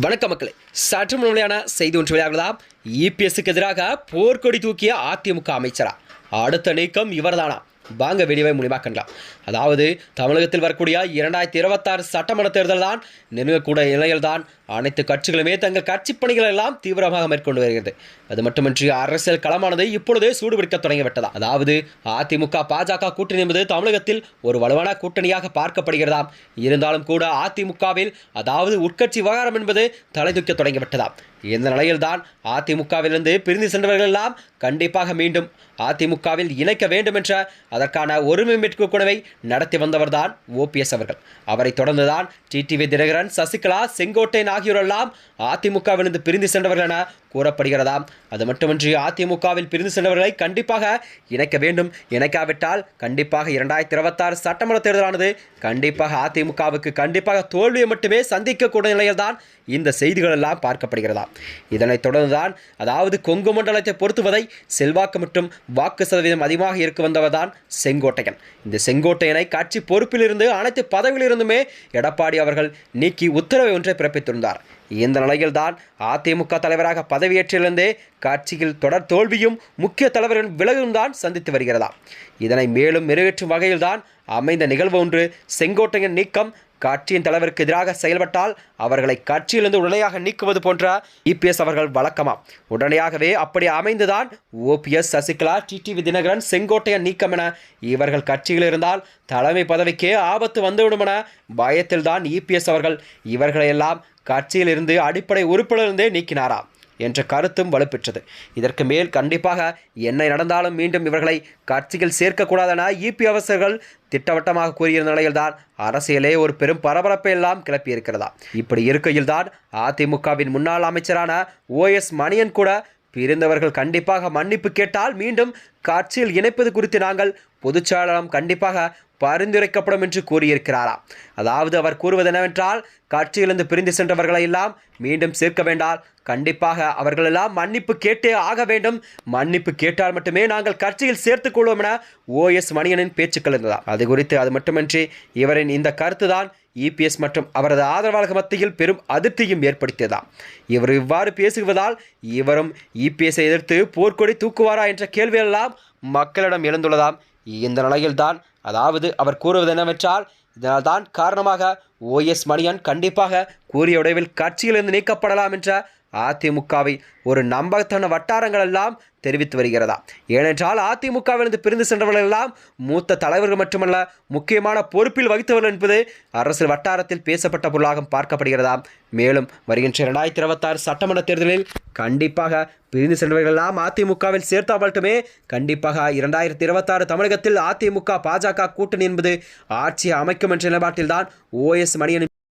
வணக்க மக்களே. சற்று முழுமையான செய்தி ஒன்று வெளியாகலாம். இபிஎஸ்க்கு எதிராக போர்க்கொடி தூக்கிய அதிமுக அமைச்சரா? அடுத்த நீக்கம் இவர்தானா? வாங்க வெளியே மூலியமாக கண்டலாம். அதாவது தமிழகத்தில் வரக்கூடிய இரண்டாயிரத்தி இருபத்தாறு சட்டமன்ற தேர்தல் தான் நெருங்கக்கூடிய நிலையில்தான் அனைத்து கட்சிகளுமே தங்கள் கட்சி பணிகள் எல்லாம் தீவிரமாக மேற்கொண்டு வருகிறது. அது மட்டுமின்றி அரசியல் களமானது இப்பொழுதே சூடுபிடிக்க தொடங்கிவிட்டதா. அதாவது அதிமுக பாஜக கூட்டணி என்பது தமிழகத்தில் ஒரு வலுவான கூட்டணியாக பார்க்கப்படுகிறதாம். இருந்தாலும் கூட அதிமுகவில் அதாவது உட்கட்சி விவகாரம் என்பது தலை தூக்க தொடங்கிவிட்டதாம் இந்த நிலையில்தான் அதிமுகவிலிருந்து பிரிந்து சென்றவர்கள் எல்லாம் கண்டிப்பாக மீண்டும் அதிமுகவில் இணைக்க வேண்டும் என்ற அதற்கான ஒருமை மீட்பு குழுவை நடத்தி வந்தவர்தான் ஓபிஎஸ் அவர்கள். அவரை தொடர்ந்துதான் டிடிவி தினகரன் சசிகலா செங்கோட்டையன் ஆகியோரெல்லாம் அதிமுகவிலிருந்து பிரிந்து சென்றவர்கள் என கூறப்படுகிறதாம் அது மட்டுமின்றி அதிமுகவில் பிரிந்து சென்றவர்களை கண்டிப்பாக இணைக்க வேண்டும். இணைக்காவிட்டால் கண்டிப்பாக இரண்டாயிரத்தி இருபத்தாறு சட்டமன்ற தேர்தலானது கண்டிப்பாக அதிமுகவுக்கு கண்டிப்பாக தோல்வியை மட்டுமே சந்திக்கக்கூடிய நிலையில்தான் இந்த செய்திகள் எல்லாம் பார்க்கப்படுகிறதா? இதனைத் தொடர்ந்துதான் அதாவது கொங்கு மண்டலத்தை பொறுத்துவதை செல்வாக்கு மற்றும் வாக்கு சதவீதம் அதிகமாக இருக்க வந்தவர்தான் செங்கோட்டையன். இந்த செங்கோட்டையனை கட்சி பொறுப்பிலிருந்து அனைத்து பதவியிலிருந்துமே எடப்பாடி அவர்கள் நீக்கி உத்தரவை ஒன்றை பிறப்பித்திருந்தார். இந்த நிலையில்தான் அதிமுக தலைவராக பதவியேற்றிலிருந்தே கட்சியில் தொடர் தோல்வியும் முக்கிய தலைவரின் விலகும் தான் சந்தித்து வருகிறதா இதனை மேலும் மெருகேற்றும் வகையில்தான் அமைந்த நிகழ்வு ஒன்று செங்கோட்டையின் நீக்கம் கட்சியின் தலைவருக்கு எதிராக செயல்பட்டால் அவர்களை கட்சியிலிருந்து உடனடியாக நீக்குவது போன்ற இபிஎஸ் அவர்கள் வழக்கமாம் உடனடியாகவே அப்படி அமைந்துதான் ஓபிஎஸ் சசிகலா டிடிவி தினகரன் செங்கோட்டையன் நீக்கம் என இவர்கள் கட்சியில் இருந்தால் தலைமை பதவிக்கே ஆபத்து வந்துவிடும் என பயத்தில்தான் இபிஎஸ் அவர்கள். இவர்களையெல்லாம் கட்சியிலிருந்து அடிப்படை உறுப்பினரிருந்தே நீக்கினாராம் என்ற கருத்தும் வலுப்பெற்றது. இதற்கு மேல் கண்டிப்பாக என்ன நடந்தாலும் மீண்டும் இவர்களை கட்சியில் சேர்க்கக்கூடாதென இபி அவசர்கள் திட்டவட்டமாக கூறியிருந்த நிலையில்தான் அரசியலே ஒரு பெரும் பரபரப்பை எல்லாம் கிளப்பியிருக்கிறதா. இப்படி இருக்கையில்தான் அதிமுகவின் முன்னாள் அமைச்சரான ஓஎஸ் மணியன் கூட பிரிந்தவர்கள் கண்டிப்பாக மன்னிப்பு கேட்டால் மீண்டும் கட்சியில் இணைப்பது குறித்து நாங்கள் பொதுச்செயலாளரும் கண்டிப்பாக பரிந்துரைக்கப்படும் என்று கூறியிருக்கிறாராம் அதாவது அவர் கூறுவது என்னவென்றால் கட்சியிலிருந்து பிரிந்து சென்றவர்களை எல்லாம் மீண்டும் சேர்க்க வேண்டால் கண்டிப்பாக அவர்களெல்லாம் மன்னிப்பு கேட்டே ஆக வேண்டும். மன்னிப்பு கேட்டால் மட்டுமே நாங்கள் கட்சியில் சேர்த்துக் கொள்வோம் என ஓஎஸ் மணியனின் பேச்சுக்கள் இருந்ததா? அது குறித்து அது மட்டுமின்றி இவரின் இந்த கருத்துதான் இபிஎஸ் மற்றும் அவரது ஆதரவாளர்கள் மத்தியில் பெரும் அதிருப்தியும் ஏற்படுத்தியதாம் இவர் இவ்வாறு பேசுவதால் இவரும் இபிஎஸ்ஐ எதிர்த்து போர்க்கொடி தூக்குவாரா என்ற கேள்வியெல்லாம் மக்களிடம் எழுந்துள்ளதாம். இந்த நிலையில்தான் அதாவது அவர் கூறுவது என்னவென்றால் இதனால்தான் காரணமாக ஓஎஸ் மணியன் கண்டிப்பாக கூறிய உடைவில் கட்சியிலிருந்து நீக்கப்படலாம் என்ற அதிமுகவை ஒரு நம்பகத்தன வட்டாரங்கள் எல்லாம் தெரிவித்து வருகிறதா? ஏனென்றால் அதிமுகவிலிருந்து பிரிந்து சென்றவர்கள் எல்லாம் மூத்த தலைவர்கள் மட்டுமல்ல முக்கியமான பொறுப்பில் வகித்தவர்கள் என்பது அரசியல் வட்டாரத்தில் பேசப்பட்ட பொருளாக பார்க்கப்படுகிறதா? மேலும் வருகின்ற இரண்டாயிரத்தி இருபத்தாறு சட்டமன்ற தேர்தலில் கண்டிப்பாக பிரிந்து சென்றவர்கள் எல்லாம் அதிமுகவில் சேர்த்தால் மட்டுமே கண்டிப்பாக இரண்டாயிரத்தி இருபத்தாறு தமிழகத்தில் அதிமுக பாஜக கூட்டணி என்பது ஆட்சியை அமைக்கும் என்ற நிலைப்பாட்டில்தான் ஓஎஸ் மணியன்